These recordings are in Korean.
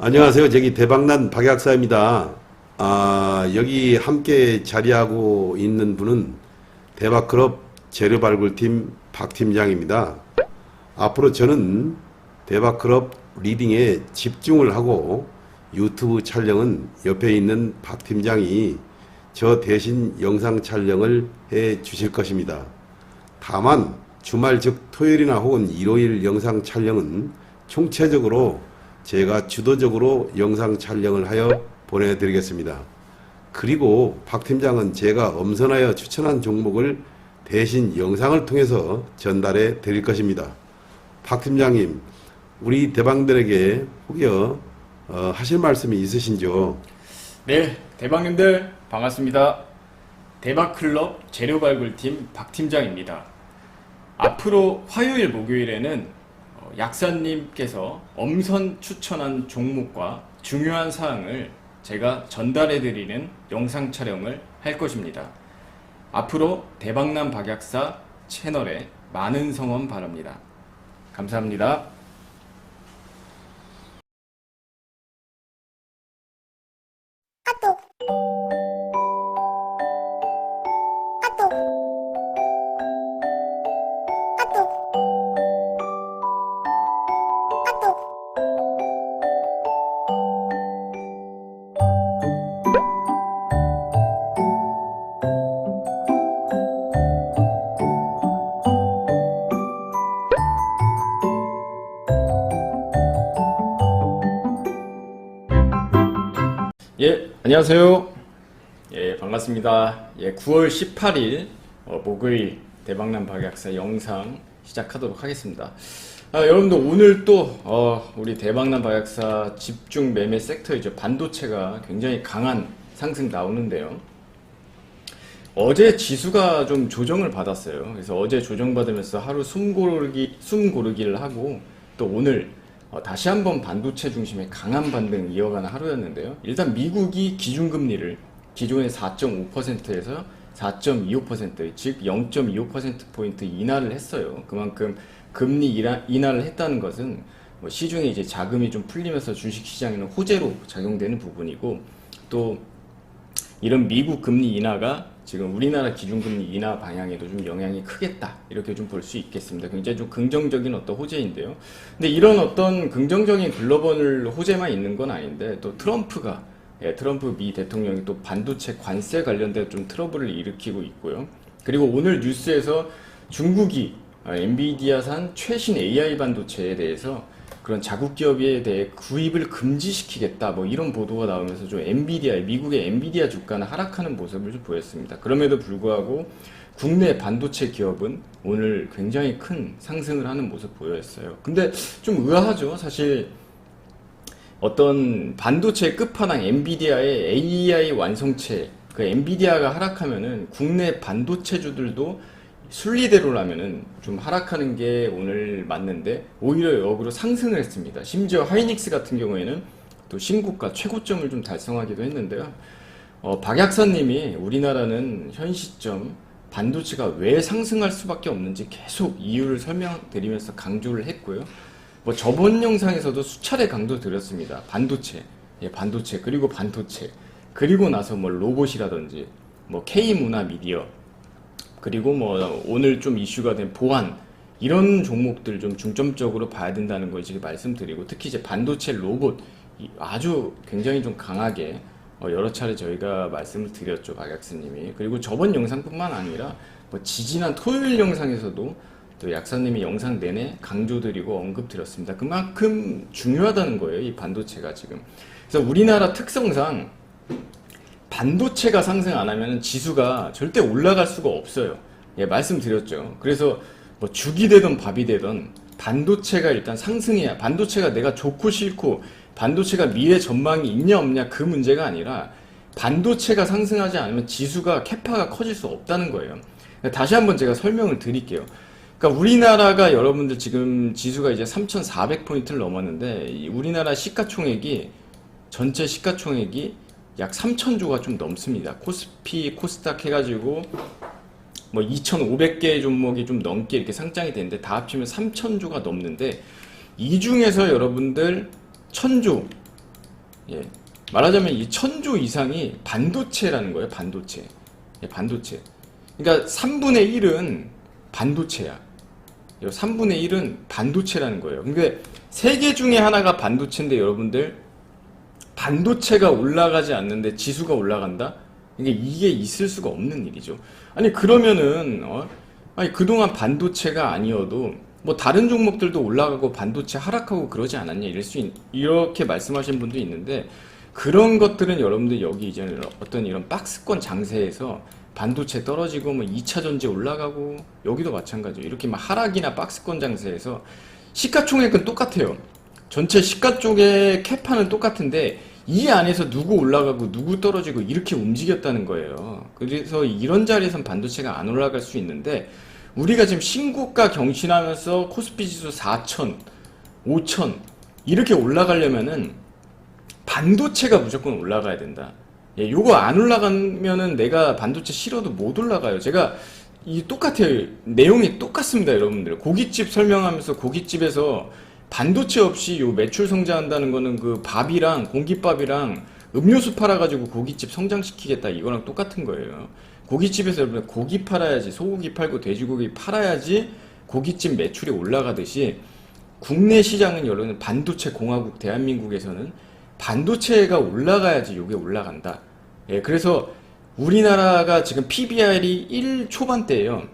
안녕하세요. 저기 대박난 박약사입니다. 아, 여기 함께 자리하고 있는 분은 대박클럽 재료 발굴팀 박 팀장입니다. 앞으로 저는 대박클럽 리딩에 집중을 하고 유튜브 촬영은 옆에 있는 박 팀장이 저 대신 영상 촬영을 해 주실 것입니다. 다만 주말 즉 토요일이나 혹은 일요일 영상 촬영은 총체적으로 제가 주도적으로 영상 촬영을 하여 보내드리겠습니다. 그리고 박 팀장은 제가 엄선하여 추천한 종목을 대신 영상을 통해서 전달해 드릴 것입니다. 박 팀장님, 우리 대방들에게 혹여 어, 하실 말씀이 있으신지요? 네, 대박님들 반갑습니다. 대박클럽 재료발굴팀 박 팀장입니다. 앞으로 화요일, 목요일에는 어, 약사님께서 엄선 추천한 종목과 중요한 사항을 제가 전달해 드리는 영상 촬영을 할 것입니다. 앞으로 대박남 박약사 채널에 많은 성원 바랍니다. 감사합니다. 안녕하세요. 예, 반갑습니다. 예, 9월 18일 어, 목요일 대박남 박약사 영상 시작하도록 하겠습니다. 아, 여러분들 오늘 또 어, 우리 대박남 박약사 집중 매매 섹터이죠. 반도체가 굉장히 강한 상승 나오는데요. 어제 지수가 좀 조정을 받았어요. 그래서 어제 조정받으면서 하루 숨 고르기, 숨 고르기를 하고 또 오늘 어, 다시 한번 반도체 중심의 강한 반등 이어가는 하루였는데요. 일단 미국이 기준금리를 기존의 4.5%에서 4.25%, 즉 0.25%포인트 인하를 했어요. 그만큼 금리 인하, 인하를 했다는 것은 뭐 시중에 이제 자금이 좀 풀리면서 주식시장에는 호재로 작용되는 부분이고 또 이런 미국 금리 인하가 지금 우리나라 기준금리 인하 방향에도 좀 영향이 크겠다 이렇게 좀 볼 수 있겠습니다. 굉장히 좀 긍정적인 어떤 호재인데요. 근데 이런 어떤 긍정적인 글로벌 호재만 있는 건 아닌데 또 트럼프가 예, 트럼프 미 대통령이 또 반도체 관세 관련된 좀 트러블을 일으키고 있고요. 그리고 오늘 뉴스에서 중국이 어, 엔비디아산 최신 AI 반도체에 대해서 그런 자국 기업에 대해 구입을 금지시키겠다 뭐 이런 보도가 나오면서 좀 엔비디아 미국의 엔비디아 주가는 하락하는 모습을 좀 보였습니다. 그럼에도 불구하고 국내 반도체 기업은 오늘 굉장히 큰 상승을 하는 모습 보였어요. 근데 좀 의아하죠. 사실 어떤 반도체 끝판왕 엔비디아의 AI 완성체 그 엔비디아가 하락하면은 국내 반도체주들도 순리대로라면은 좀 하락하는 게 오늘 맞는데 오히려 역으로 상승을 했습니다. 심지어 하이닉스 같은 경우에는 또 신고가 최고점을 좀 달성하기도 했는데요. 어, 박 약사님이 우리나라는 현 시점 반도체가 왜 상승할 수밖에 없는지 계속 이유를 설명드리면서 강조를 했고요. 뭐 저번 영상에서도 수차례 강조 드렸습니다. 반도체, 예, 반도체 그리고 반도체 그리고 나서 뭐 로봇이라든지 뭐 K 문화 미디어 그리고 뭐 오늘 좀 이슈가 된 보안 이런 종목들 좀 중점적으로 봐야 된다는 걸 지금 말씀드리고 특히 이제 반도체 로봇 이 아주 굉장히 좀 강하게 어, 여러 차례 저희가 말씀을 드렸죠 박약스님이 그리고 저번 영상뿐만 아니라 뭐 지지난 토요일 영상에서도 또 약사님이 영상 내내 강조드리고 언급드렸습니다. 그만큼 중요하다는 거예요 이 반도체가 지금. 그래서 우리나라 특성상 반도체가 상승 안 하면 지수가 절대 올라갈 수가 없어요. 예, 말씀드렸죠. 그래서 뭐 죽이 되던 밥이 되던 반도체가 일단 상승해야 반도체가 내가 좋고 싫고 반도체가 미래 전망이 있냐 없냐 그 문제가 아니라 반도체가 상승하지 않으면 지수가 캐파가 커질 수 없다는 거예요. 다시 한번 제가 설명을 드릴게요. 그러니까 우리나라가 여러분들 지금 지수가 이제 3,400포인트를 넘었는데 이 우리나라 시가총액이 전체 시가총액이 약 3,000조가 좀 넘습니다. 코스피, 코스닥 해가지고 뭐 2,500개 종목이 좀 넘게 이렇게 상장이 되는데 다 합치면 3,000조가 넘는데 이 중에서 여러분들 1,000조 예. 말하자면 이 천조 이상이 반도체라는 거예요. 반도체. 예, 반도체. 그러니까 3분의 1은 반도체야. 3분의 1은 반도체라는 거예요. 근데 세 개 중에 하나가 반도체인데 여러분들 반도체가 올라가지 않는데 지수가 올라간다? 이게 이게 있을 수가 없는 일이죠. 아니 그러면은 어? 아니 그동안 반도체가 아니어도 뭐 다른 종목들도 올라가고 반도체 하락하고 그러지 않았냐 이럴 수 있, 이렇게 말씀하신 분도 있는데 그런 것들은 여러분들 여기 이제 어떤 이런 박스권 장세에서 반도체 떨어지고 뭐 2차 전지 올라가고 여기도 마찬가지예요. 이렇게 막 하락이나 박스권 장세에서 시가총액은 똑같아요. 전체 시가 쪽의 캐파는 똑같은데 이 안에서 누구 올라가고 누구 떨어지고 이렇게 움직였다는 거예요. 그래서 이런 자리에선 반도체가 안 올라갈 수 있는데 우리가 지금 신고가 경신하면서 코스피 지수 4천, 5천 이렇게 올라가려면은 반도체가 무조건 올라가야 된다. 예, 요거 안 올라가면은 내가 반도체 싫어도 못 올라가요. 제가 이 똑같아요. 내용이 똑같습니다, 여러분들. 고깃집 설명하면서 고깃집에서 반도체 없이 요 매출 성장한다는 거는 그 밥이랑 공깃밥이랑 음료수 팔아가지고 고깃집 성장시키겠다 이거랑 똑같은 거예요. 고깃집에서 여러분 고기 팔아야지 소고기 팔고 돼지고기 팔아야지 고깃집 매출이 올라가듯이 국내 시장은 여러분 반도체 공화국 대한민국에서는 반도체가 올라가야지 요게 올라간다. 예, 그래서 우리나라가 지금 PBR이 1 초반대예요.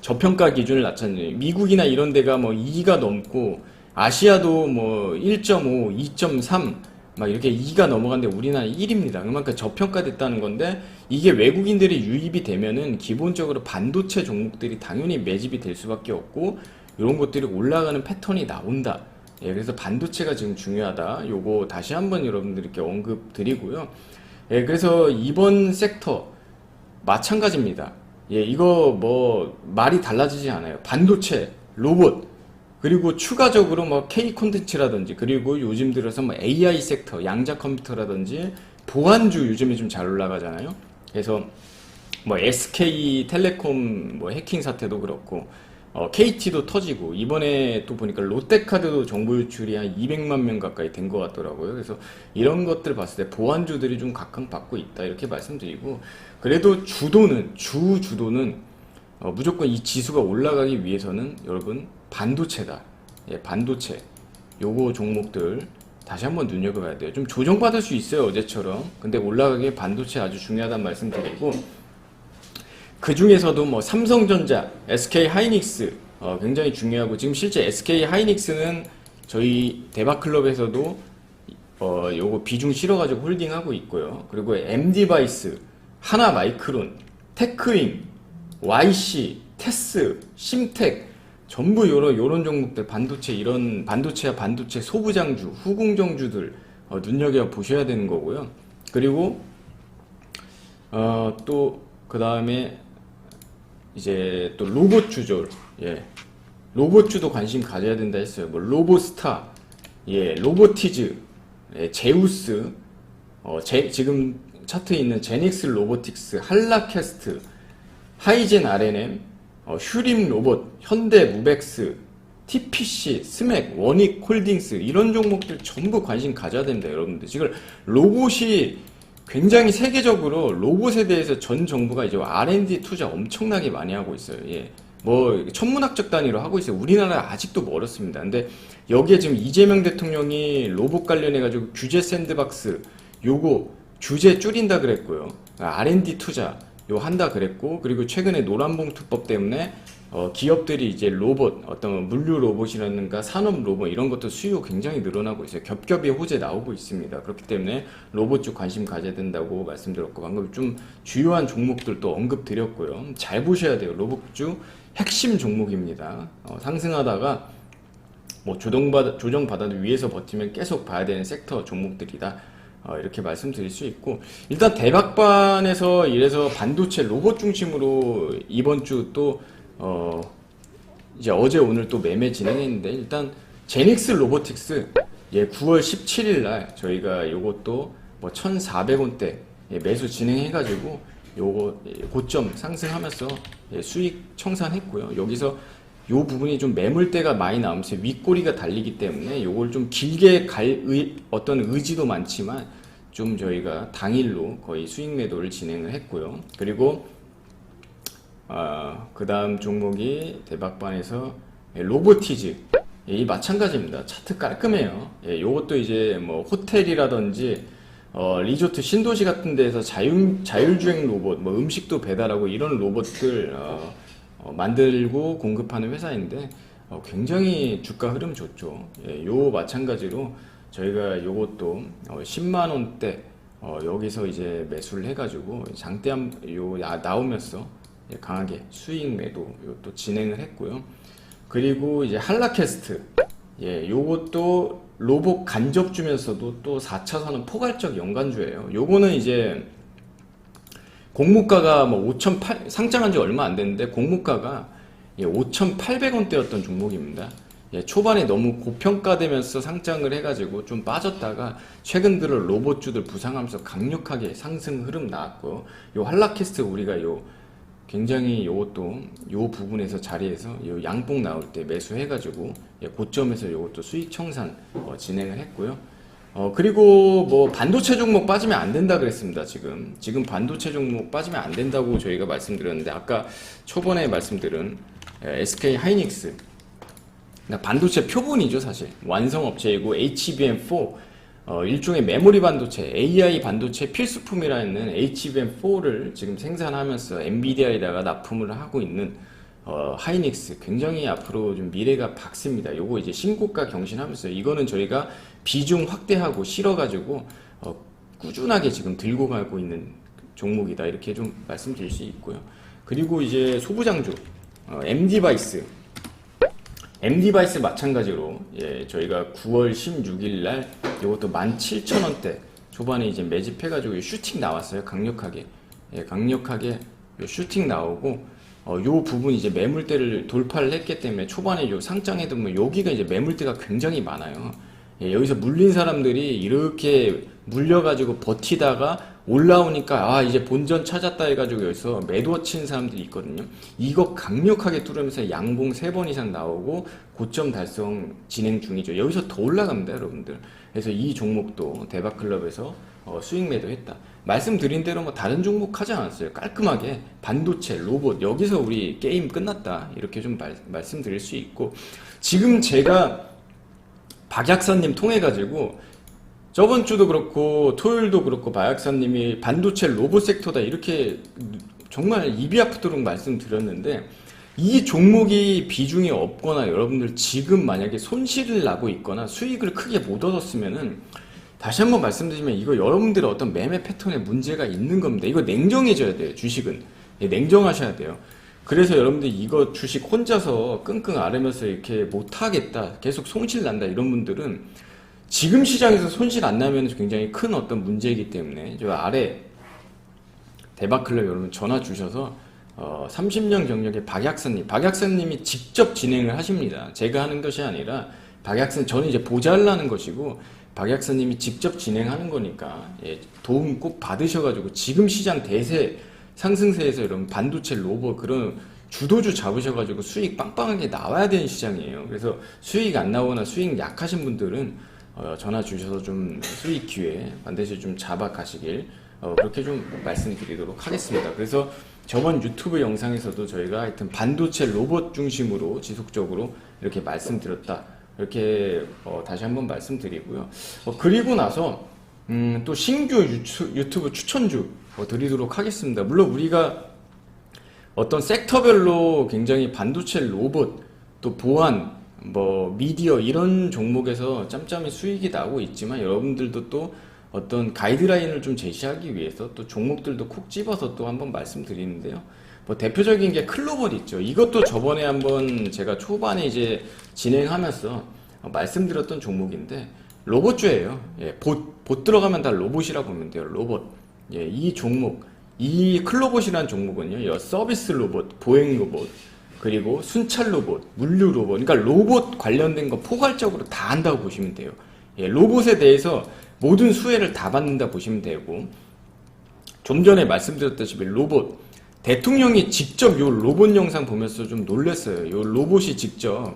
저평가 기준을 낮췄는데 미국이나 이런 데가 뭐 2가 넘고 아시아도 뭐 1.5, 2.3 막 이렇게 2가 넘어갔는데 우리나라 1입니다. 그만큼 저평가됐다는 건데 이게 외국인들이 유입이 되면은 기본적으로 반도체 종목들이 당연히 매집이 될 수밖에 없고 이런 것들이 올라가는 패턴이 나온다. 예, 그래서 반도체가 지금 중요하다. 요거 다시 한번 여러분들께 언급 드리고요. 예, 그래서 이번 섹터 마찬가지입니다. 예, 이거 뭐 말이 달라지지 않아요. 반도체, 로봇, 그리고 추가적으로 뭐 K 콘텐츠라든지 그리고 요즘 들어서 뭐 AI 섹터, 양자 컴퓨터라든지 보안주 요즘에 좀 잘 올라가잖아요. 그래서 뭐 SK 텔레콤 뭐 해킹 사태도 그렇고 어, KT도 터지고 이번에 또 보니까 롯데카드도 정보 유출이 한 200만 명 가까이 된 것 같더라고요. 그래서 이런 것들 봤을 때 보안주들이 좀 각광받고 있다 이렇게 말씀드리고 그래도 주도는 주 주도는 어, 무조건 이 지수가 올라가기 위해서는 여러분 반도체다. 예, 반도체. 요거 종목들 다시 한번 눈여겨봐야 돼요. 좀 조정받을 수 있어요, 어제처럼. 근데 올라가기에 반도체 아주 중요하다는 말씀 드리고, 그 중에서도 뭐 삼성전자, SK 하이닉스, 어, 굉장히 중요하고, 지금 실제 SK 하이닉스는 저희 대박클럽에서도 어, 요거 비중 실어가지고 홀딩하고 있고요. 그리고 MD바이스, 하나 마이크론, 테크잉, YC, 테스, 심텍, 전부 요런 요런 종목들 반도체 이런 반도체와 반도체 소부장주, 후궁정주들 어, 눈여겨 보셔야 되는 거고요. 그리고 어, 또 그 다음에 이제 또 로봇주죠. 예. 로봇 주도 관심 가져야 된다 했어요. 뭐 로보스타, 예, 로보티즈, 예, 제우스, 어, 제, 지금 차트에 있는 제닉스 로보틱스, 한라캐스트, 하이젠 RNM, 어, 휴림 로봇, 현대 무벡스, TPC, 스맥, 원익 홀딩스 이런 종목들 전부 관심 가져야 됩니다, 여러분들. 지금 로봇이 굉장히 세계적으로 로봇에 대해서 전 정부가 이제 R&D 투자 엄청나게 많이 하고 있어요. 예. 뭐 천문학적 단위로 하고 있어요. 우리나라 아직도 멀었습니다. 근데 여기에 지금 이재명 대통령이 로봇 관련해 가지고 규제 샌드박스 요거 규제 줄인다 그랬고요. R&D 투자 요 한다 그랬고 그리고 최근에 노란봉투법 때문에 어, 기업들이 이제 로봇 어떤 물류 로봇이라든가 산업 로봇 이런 것도 수요 굉장히 늘어나고 있어요. 겹겹이 호재 나오고 있습니다. 그렇기 때문에 로봇 쪽 관심 가져야 된다고 말씀드렸고 방금 좀 주요한 종목들도 언급 드렸고요. 잘 보셔야 돼요. 로봇주 핵심 종목입니다. 어, 상승하다가 뭐 조정받 조정받아도 위에서 버티면 계속 봐야 되는 섹터 종목들이다. 어, 이렇게 말씀드릴 수 있고 일단 대박반에서 이래서 반도체 로봇 중심으로 이번 주 또 어, 이제 어제 오늘 또 매매 진행했는데 일단 제닉스 로보틱스 예 9월 17일 날 저희가 요것도 뭐 1,400원대 예, 매수 진행해가지고 요거 예, 고점 상승하면서 예, 수익 청산했고요. 여기서 요 부분이 좀 매물대가 많이 나오면서 윗꼬리가 달리기 때문에 요걸 좀 길게 갈 의, 어떤 의지도 많지만 좀 저희가 당일로 거의 수익 매도를 진행을 했고요. 그리고 아, 그 다음 종목이 대박반에서 예, 로보티즈. 예, 이 마찬가지입니다. 차트 깔끔해요. 예, 요것도 이제 뭐 호텔이라든지 어, 리조트 신도시 같은 데서 자율, 자율주행 로봇, 뭐 음식도 배달하고 이런 로봇들 어, 어, 만들고 공급하는 회사인데 어, 굉장히 주가 흐름 좋죠. 예, 요 마찬가지로 저희가 요것도 어, 10만 원대 어, 여기서 이제 매수를 해가지고 장대 한, 요 나- 나오면서 예, 강하게 수익 매도 요또 진행을 했고요. 그리고 이제 한라캐스트 예, 요것도 로봇 간접 주면서도 또 4차선은 포괄적 연관주예요. 요거는 이제 공모가가 뭐 5,800 상장한 지 얼마 안 됐는데 공모가가 예, 5,800원대였던 종목입니다. 예, 초반에 너무 고평가되면서 상장을 해가지고 좀 빠졌다가 최근 들어 로봇주들 부상하면서 강력하게 상승 흐름 나왔고 요 한라캐스트 우리가 요 굉장히 요것도 요 부분에서 자리에서 요 양봉 나올 때 매수해가지고 예, 고점에서 요것도 수익 청산 어, 진행을 했고요. 어 그리고 뭐 반도체 종목 빠지면 안 된다 그랬습니다 지금. 지금 반도체 종목 빠지면 안 된다고 저희가 말씀드렸는데 아까 초반에 말씀드린 예, SK 하이닉스. 그러니까 반도체 표본이죠 사실. 완성 업체이고 HBM4 어, 일종의 메모리 반도체 AI 반도체 필수품이라는 HBM4를 지금 생산하면서 엔비디아에다가 납품을 하고 있는 어, 하이닉스. 굉장히 앞으로 좀 미래가 밝습니다. 요거 이제 신고가 경신하면서 이거는 저희가 비중 확대하고 실어가지고 어, 꾸준하게 지금 들고 가고 있는 종목이다 이렇게 좀 말씀드릴 수 있고요. 그리고 이제 소부장주 어, MD바이스 MD바이스 마찬가지로 예, 저희가 9월 16일 날 이것도 17,000원대 초반에 이제 매집해가지고 슈팅 나왔어요 강력하게 예, 강력하게 요 슈팅 나오고 어, 요 부분 이제 매물대를 돌파를 했기 때문에 초반에 요 상장에 보면 여기가 이제 매물대가 굉장히 많아요. 예, 여기서 물린 사람들이 이렇게 물려가지고 버티다가 올라오니까 아 이제 본전 찾았다 해가지고 여기서 매도 친 사람들이 있거든요. 이거 강력하게 뚫으면서 양봉 세번 이상 나오고 고점 달성 진행 중이죠. 여기서 더 올라갑니다, 여러분들. 그래서 이 종목도 대박클럽에서 어, 수익 매도했다. 말씀드린 대로 뭐 다른 종목 하지 않았어요. 깔끔하게 반도체, 로봇 여기서 우리 게임 끝났다 이렇게 좀 말, 말씀드릴 수 있고 지금 제가 박약사님 통해 가지고 저번 주도 그렇고 토요일도 그렇고 박약사님이 반도체 로봇 섹터다 이렇게 정말 입이 아프도록 말씀드렸는데 이 종목이 비중이 없거나 여러분들 지금 만약에 손실을 나고 있거나 수익을 크게 못 얻었으면은 다시 한번 말씀드리면 이거 여러분들의 어떤 매매 패턴에 문제가 있는 겁니다. 이거 냉정해져야 돼요. 주식은 예, 냉정하셔야 돼요. 그래서 여러분들 이거 주식 혼자서 끙끙 앓으면서 이렇게 못하겠다, 계속 손실 난다 이런 분들은 지금 시장에서 손실 안 나면 굉장히 큰 어떤 문제이기 때문에 저 아래 대박클럽 여러분 전화 주셔서 어, 30년 경력의 박약사님, 박약사님이 직접 진행을 하십니다. 제가 하는 것이 아니라 박약사 저는 이제 보잘라는 것이고 박약사님이 직접 진행하는 거니까 예, 도움 꼭 받으셔가지고 지금 시장 대세 상승세에서 여러분 반도체 로봇 그런 주도주 잡으셔가지고 수익 빵빵하게 나와야 되는 시장이에요. 그래서 수익 안 나오거나 수익 약하신 분들은 어, 전화 주셔서 좀 수익 기회 반드시 좀 잡아 가시길 어, 그렇게 좀 말씀드리도록 하겠습니다. 그래서 저번 유튜브 영상에서도 저희가 하여튼 반도체 로봇 중심으로 지속적으로 이렇게 말씀드렸다. 이렇게 어, 다시 한번 말씀드리고요. 어, 그리고 나서 음, 또 신규 유튜, 유튜브 추천주 어, 드리도록 하겠습니다. 물론 우리가 어떤 섹터별로 굉장히 반도체 로봇 또 보안 뭐 미디어 이런 종목에서 짬짬이 수익이 나고 있지만 여러분들도 또 어떤 가이드라인을 좀 제시하기 위해서 또 종목들도 콕 집어서 또 한번 말씀드리는데요. 뭐 대표적인 게 클로벌 있죠. 이것도 저번에 한번 제가 초반에 이제 진행하면서 말씀드렸던 종목인데 로봇주예요. 예, 봇, 봇 들어가면 다 로봇이라 보면 돼요. 로봇. 예, 이 종목, 이 클로봇이라는 종목은요, 여 서비스 로봇, 보행 로봇, 그리고 순찰 로봇, 물류 로봇, 그러니까 로봇 관련된 거 포괄적으로 다 한다고 보시면 돼요. 예, 로봇에 대해서 모든 수혜를 다 받는다 보시면 되고, 좀 전에 말씀드렸다시피 로봇, 대통령이 직접 요 로봇 영상 보면서 좀 놀랐어요. 요 로봇이 직접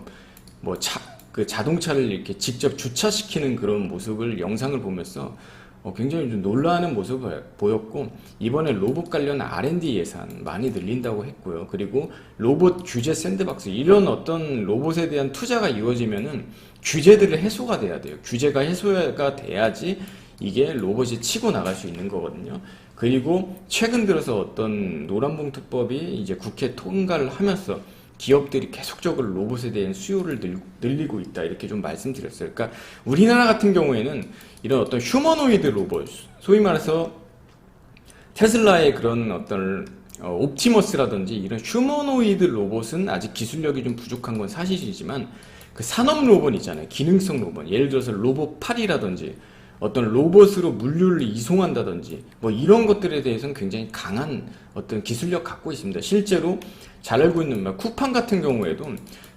뭐 차, 그 자동차를 이렇게 직접 주차시키는 그런 모습을 영상을 보면서 어, 굉장히 좀 놀라는 모습을 보였고 이번에 로봇 관련 R&D 예산 많이 늘린다고 했고요. 그리고 로봇 규제 샌드박스 이런 어떤 로봇에 대한 투자가 이루어지면은 규제들을 해소가 돼야 돼요. 규제가 해소가 돼야지 이게 로봇이 치고 나갈 수 있는 거거든요. 그리고 최근 들어서 어떤 노란봉투법이 이제 국회 통과를 하면서 기업들이 계속적으로 로봇에 대한 수요를 늘, 늘리고 있다 이렇게 좀 말씀드렸어요. 그러니까 우리나라 같은 경우에는 이런 어떤 휴머노이드 로봇, 소위 말해서 테슬라의 그런 어떤 어, 옵티머스라든지 이런 휴머노이드 로봇은 아직 기술력이 좀 부족한 건 사실이지만 그 산업 로봇 있잖아요. 기능성 로봇. 예를 들어서 로봇 팔이라든지 어떤 로봇으로 물류를 이송한다든지 뭐 이런 것들에 대해서는 굉장히 강한 어떤 기술력 갖고 있습니다. 실제로 잘 알고 있는 막 쿠팡 같은 경우에도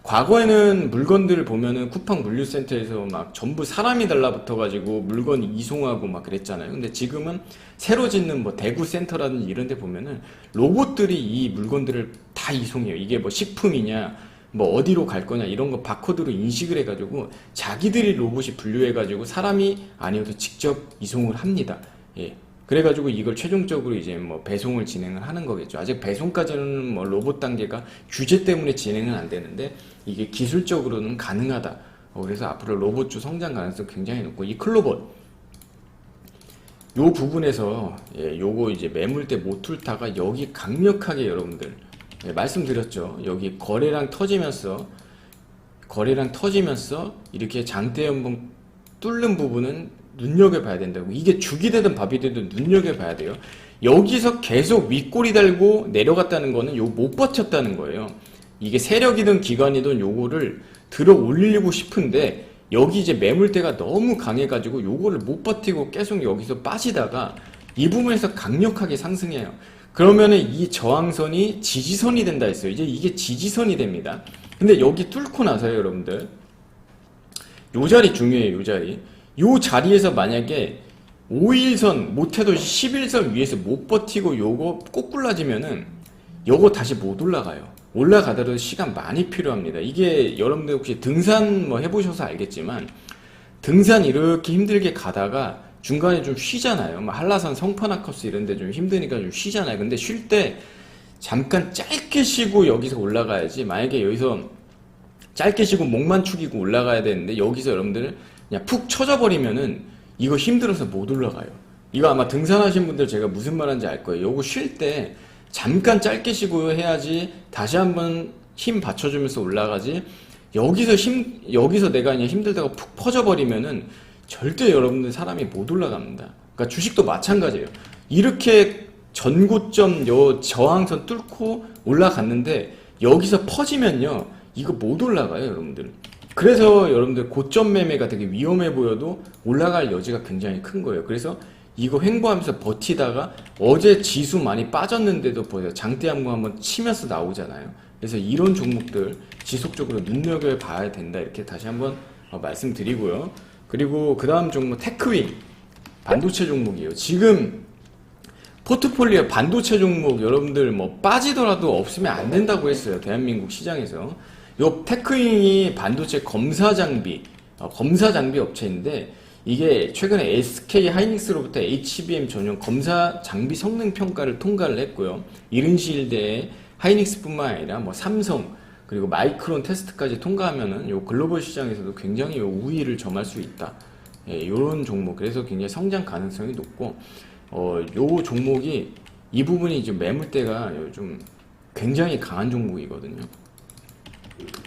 과거에는 물건들을 보면은 쿠팡 물류센터에서 막 전부 사람이 달라붙어 가지고 물건 이송하고 막 그랬잖아요. 근데 지금은 새로 짓는 뭐 대구 센터라든지 이런 데 보면은 로봇들이 이 물건들을 다 이송해요. 이게 뭐 식품이냐 뭐 어디로 갈 거냐 이런 거 바코드로 인식을 해가지고 자기들이 로봇이 분류해가지고 사람이 아니어도 직접 이송을 합니다. 예. 그래가지고 이걸 최종적으로 이제 뭐 배송을 진행을 하는 거겠죠. 아직 배송까지는 뭐 로봇 단계가 규제 때문에 진행은 안 되는데 이게 기술적으로는 가능하다. 어, 그래서 앞으로 로봇주 성장 가능성 굉장히 높고 이 클로봇 요 부분에서 예, 요거 이제 매물대 모툴타가 여기 강력하게 여러분들 예, 말씀드렸죠. 여기 거래량 터지면서 거래량 터지면서 이렇게 장대 연봉 뚫는 부분은 눈여겨봐야 된다고. 이게 죽이 되든 밥이 되든 눈여겨봐야 돼요. 여기서 계속 윗꼬리 달고 내려갔다는 거는 요 못 버텼다는 거예요. 이게 세력이든 기관이든 요거를 들어 올리고 싶은데 여기 이제 매물대가 너무 강해가지고 요거를 못 버티고 계속 여기서 빠지다가 이 부분에서 강력하게 상승해요. 그러면은 이 저항선이 지지선이 된다 했어요. 이제 이게 지지선이 됩니다. 근데 여기 뚫고 나서요, 여러분들. 요 자리 중요해요, 요 자리. 요 자리에서 만약에 5일선, 못해도 11선 위에서 못 버티고 요거 꼬꾸라지면은 요거 다시 못 올라가요. 올라가더라도 시간 많이 필요합니다. 이게 여러분들 혹시 등산 뭐 해보셔서 알겠지만 등산 이렇게 힘들게 가다가 중간에 좀 쉬잖아요. 뭐 한라산 성파나커스 이런 데 좀 힘드니까 좀 쉬잖아요. 근데 쉴 때 잠깐 짧게 쉬고 여기서 올라가야지. 만약에 여기서 짧게 쉬고 목만 축이고 올라가야 되는데 여기서 여러분들 그냥 푹 쳐져 버리면은 이거 힘들어서 못 올라가요. 이거 아마 등산하신 분들 제가 무슨 말하는지 알 거예요. 요거 쉴 때 잠깐 짧게 쉬고 해야지 다시 한번 힘 받쳐주면서 올라가지. 여기서 힘 여기서 내가 그냥 힘들다가 푹 퍼져 버리면은 절대 여러분들 사람이 못 올라갑니다. 그러니까 주식도 마찬가지예요. 이렇게 전고점 요 저항선 뚫고 올라갔는데 여기서 퍼지면요 이거 못 올라가요 여러분들. 그래서 여러분들 고점 매매가 되게 위험해 보여도 올라갈 여지가 굉장히 큰 거예요. 그래서 이거 횡보하면서 버티다가 어제 지수 많이 빠졌는데도 보세요. 장대 한번 한번 치면서 나오잖아요. 그래서 이런 종목들 지속적으로 눈여겨봐야 된다. 이렇게 다시 한번 어, 말씀드리고요. 그리고 그 다음 종목 테크윈 반도체 종목이에요. 지금 포트폴리오 반도체 종목 여러분들 뭐 빠지더라도 없으면 안 된다고 했어요. 대한민국 시장에서. 요 테크윈이 반도체 검사 장비, 어, 검사 장비 업체인데 이게 최근에 SK 하이닉스로부터 HBM 전용 검사 장비 성능 평가를 통과를 했고요. 이른 시일 내에 하이닉스뿐만 아니라 뭐 삼성 그리고 마이크론 테스트까지 통과하면은 요 글로벌 시장에서도 굉장히 요 우위를 점할 수 있다. 예, 요런 종목 그래서 굉장히 성장 가능성이 높고 어, 요 종목이 이 부분이 이제 매물대가 좀 굉장히 강한 종목이거든요.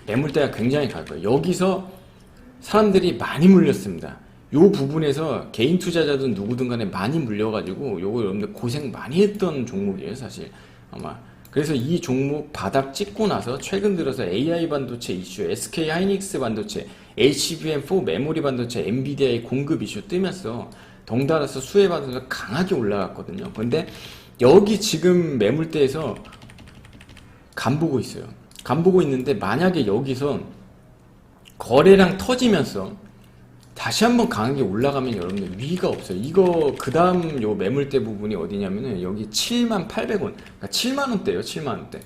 매물대가 굉장히 갈 거예요. 여기서 사람들이 많이 물렸습니다. 요 부분에서 개인 투자자든 누구든 간에 많이 물려가지고 요거 여러분들 고생 많이 했던 종목이에요, 사실. 아마. 그래서 이 종목 바닥 찍고 나서 최근 들어서 AI 반도체 이슈, SK 하이닉스 반도체, HBM4 메모리 반도체, 엔비디아의 공급 이슈 뜨면서 덩달아서 수혜 받아서 강하게 올라갔거든요. 근데 여기 지금 매물대에서 간 보고 있어요. 간 보고 있는데 만약에 여기서 거래량 터지면서 다시 한번 강하게 올라가면 여러분들 위가 없어요. 이거 그 다음 요 매물대 부분이 어디냐면은 여기 7만 800원, 그러니까 7만 원대예요. 7만 원대.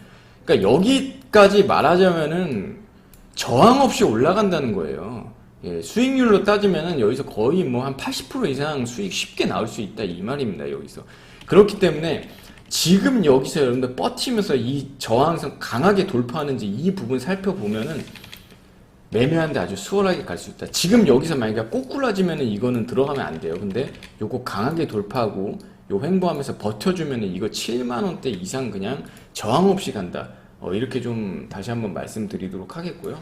그러니까 여기까지 말하자면은 저항 없이 올라간다는 거예요. 예, 수익률로 따지면은 여기서 거의 뭐 한 80% 이상 수익 쉽게 나올 수 있다 이 말입니다. 여기서 그렇기 때문에 지금 여기서 여러분들 뻗치면서 이 저항선 강하게 돌파하는지 이 부분 살펴보면은 매매하는데 아주 수월하게 갈 수 있다. 지금 여기서 만약에 꼬꾸라지면은 이거는 들어가면 안 돼요. 근데 요거 강하게 돌파하고 요 횡보하면서 버텨주면은 이거 7만 원대 이상 그냥 저항 없이 간다. 어, 이렇게 좀 다시 한번 말씀드리도록 하겠고요.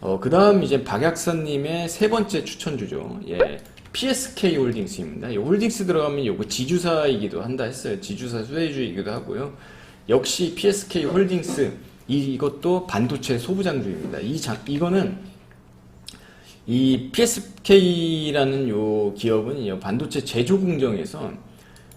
어, 그 다음 이제 박약선님의 세 번째 추천주죠. 예. PSK 홀딩스입니다. 이 홀딩스 들어가면 요거 지주사이기도 한다 했어요. 지주사 수혜주이기도 하고요. 역시 PSK 홀딩스 이, 이것도 반도체 소부장주입니다. 이 장, 이거는 이 PSK라는 요 기업은 이 반도체 제조 공정에서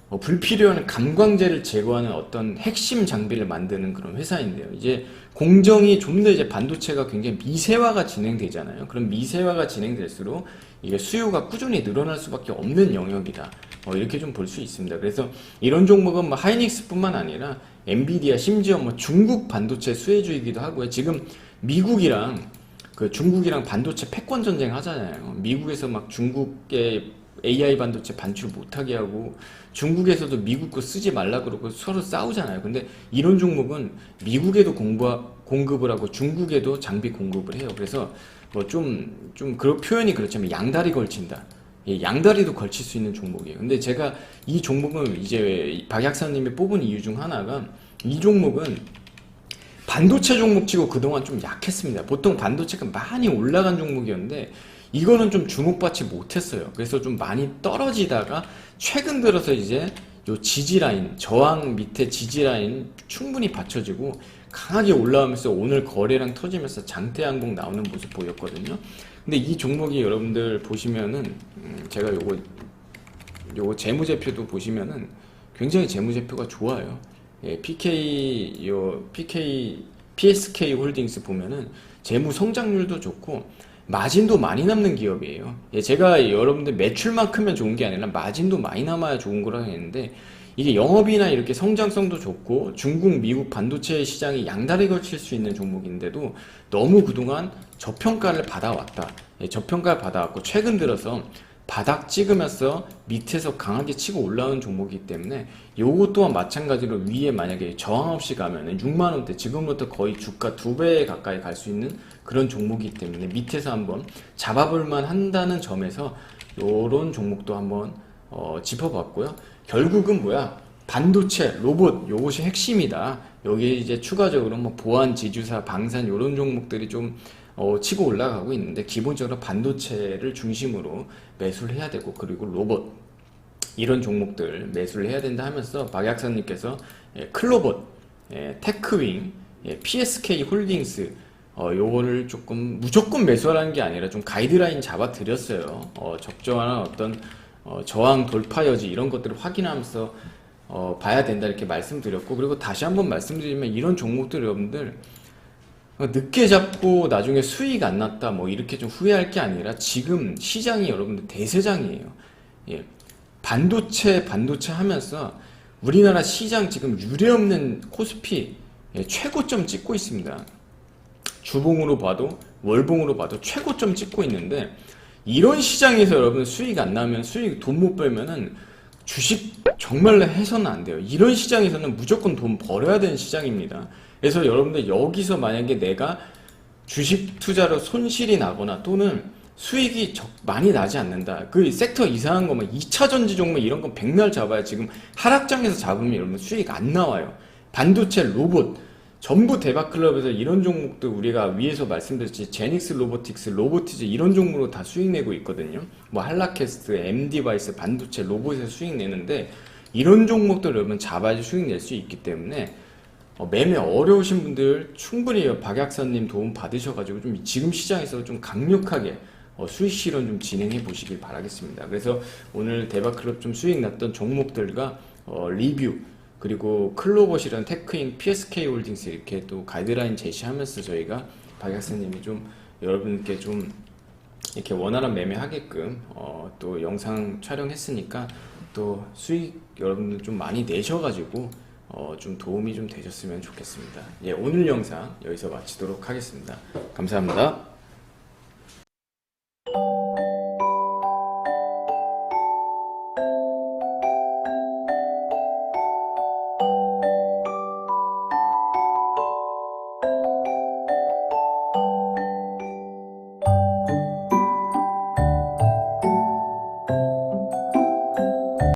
어, 불필요한 감광재를 제거하는 어떤 핵심 장비를 만드는 그런 회사인데요. 이제 공정이 좀 더 이제 반도체가 굉장히 미세화가 진행되잖아요. 그럼 미세화가 진행될수록 이게 수요가 꾸준히 늘어날 수밖에 없는 영역이다. 어, 이렇게 좀 볼 수 있습니다. 그래서 이런 종목은 뭐 하이닉스뿐만 아니라 엔비디아 심지어 뭐 중국 반도체 수혜주이기도 하고요. 지금 미국이랑 그 중국이랑 반도체 패권 전쟁 하잖아요. 미국에서 막 중국의 AI 반도체 반출 못하게 하고 중국에서도 미국 거 쓰지 말라 그러고 서로 싸우잖아요. 근데 이런 종목은 미국에도 공부, 공급을 하고 중국에도 장비 공급을 해요. 그래서 뭐 좀, 좀, 그 표현이 그렇지만 양다리 걸친다. 예, 양다리도 걸칠 수 있는 종목이에요. 근데 제가 이 종목을 이제 박 약사님이 뽑은 이유 중 하나가 이 종목은 반도체 종목치고 그동안 좀 약했습니다. 보통 반도체가 많이 올라간 종목이었는데 이거는 좀 주목받지 못했어요. 그래서 좀 많이 떨어지다가 최근 들어서 이제 요 지지 라인, 저항 밑에 지지 라인 충분히 받쳐지고 강하게 올라오면서 오늘 거래량 터지면서 장대 항복 나오는 모습 보였거든요. 근데 이 종목이 여러분들 보시면은 음, 제가 요거 요거 재무제표도 보시면은 굉장히 재무제표가 좋아요. 예, PK 요 PK PSK 홀딩스 보면은 재무 성장률도 좋고 마진도 많이 남는 기업이에요. 예, 제가 여러분들 매출만 크면 좋은 게 아니라 마진도 많이 남아야 좋은 거라고 했는데 이게 영업이나 이렇게 성장성도 좋고 중국, 미국 반도체 시장이 양다리 걸칠 수 있는 종목인데도 너무 그동안 저평가를 받아왔다. 예, 저평가를 받아왔고 최근 들어서 바닥 찍으면서 밑에서 강하게 치고 올라오는 종목이기 때문에 요것 또한 마찬가지로 위에 만약에 저항 없이 가면은 6만 원대 지금부터 거의 주가 두 배 가까이 갈 수 있는 그런 종목이기 때문에 밑에서 한번 잡아볼만 한다는 점에서 요런 종목도 한번 어, 짚어봤고요. 결국은 뭐야? 반도체, 로봇 요것이 핵심이다. 여기 이제 추가적으로 뭐 보안, 지주사, 방산 요런 종목들이 좀 어, 치고 올라가고 있는데 기본적으로 반도체를 중심으로 매수를 해야 되고 그리고 로봇 이런 종목들 매수를 해야 된다 하면서 박 약사님께서 예, 클로봇, 예, 테크윙, 예, PSK 홀딩스 어, 요거를 조금 무조건 매수하라는 게 아니라 좀 가이드라인 잡아 드렸어요. 어, 적정한 어떤 어, 저항 돌파 여지 이런 것들을 확인하면서 어, 봐야 된다 이렇게 말씀드렸고 그리고 다시 한번 말씀드리면 이런 종목들 여러분들 어, 늦게 잡고 나중에 수익 안 났다 뭐 이렇게 좀 후회할 게 아니라 지금 시장이 여러분들 대세장이에요. 예. 반도체 반도체 하면서 우리나라 시장 지금 유례없는 코스피 예, 최고점 찍고 있습니다. 주봉으로 봐도 월봉으로 봐도 최고점 찍고 있는데 이런 시장에서 여러분 수익 안 나면 수익 돈 못 벌면은 주식 정말 해서는 안 돼요. 이런 시장에서는 무조건 돈 벌어야 되는 시장입니다. 그래서 여러분들 여기서 만약에 내가 주식 투자로 손실이 나거나 또는 수익이 적- 많이 나지 않는다. 그 섹터 이상한 거막 2차 전지 종목 이런 건 백날 잡아야 지금 하락장에서 잡으면 여러분 수익 안 나와요. 반도체, 로봇 전부 대박 클럽에서 이런 종목도 우리가 위에서 말씀드렸지 제닉스 로보틱스, 로보티즈 이런 종목으로 다 수익 내고 있거든요. 뭐 한라캐스트, 엠디바이스, 반도체, 로봇에서 수익 내는데 이런 종목들 여러분 잡아야지 수익 낼 수 있기 때문에 어, 매매 어려우신 분들 충분히 박약사님 도움 받으셔가지고 좀 지금 시장에서 좀 강력하게 어, 수익 실현 좀 진행해 보시길 바라겠습니다. 그래서 오늘 대박클럽 좀 수익 났던 종목들과 어, 리뷰 그리고 클로봇이라는 테크인 PSK 홀딩스 이렇게 또 가이드라인 제시하면서 저희가 박약사님이 좀 여러분께 좀 이렇게 원활한 매매 하게끔 어, 또 영상 촬영했으니까 또 수익 여러분들 좀 많이 내셔가지고 어, 좀 도움이 좀 되셨으면 좋겠습니다. 예, 오늘 영상 여기서 마치도록 하겠습니다. 감사합니다.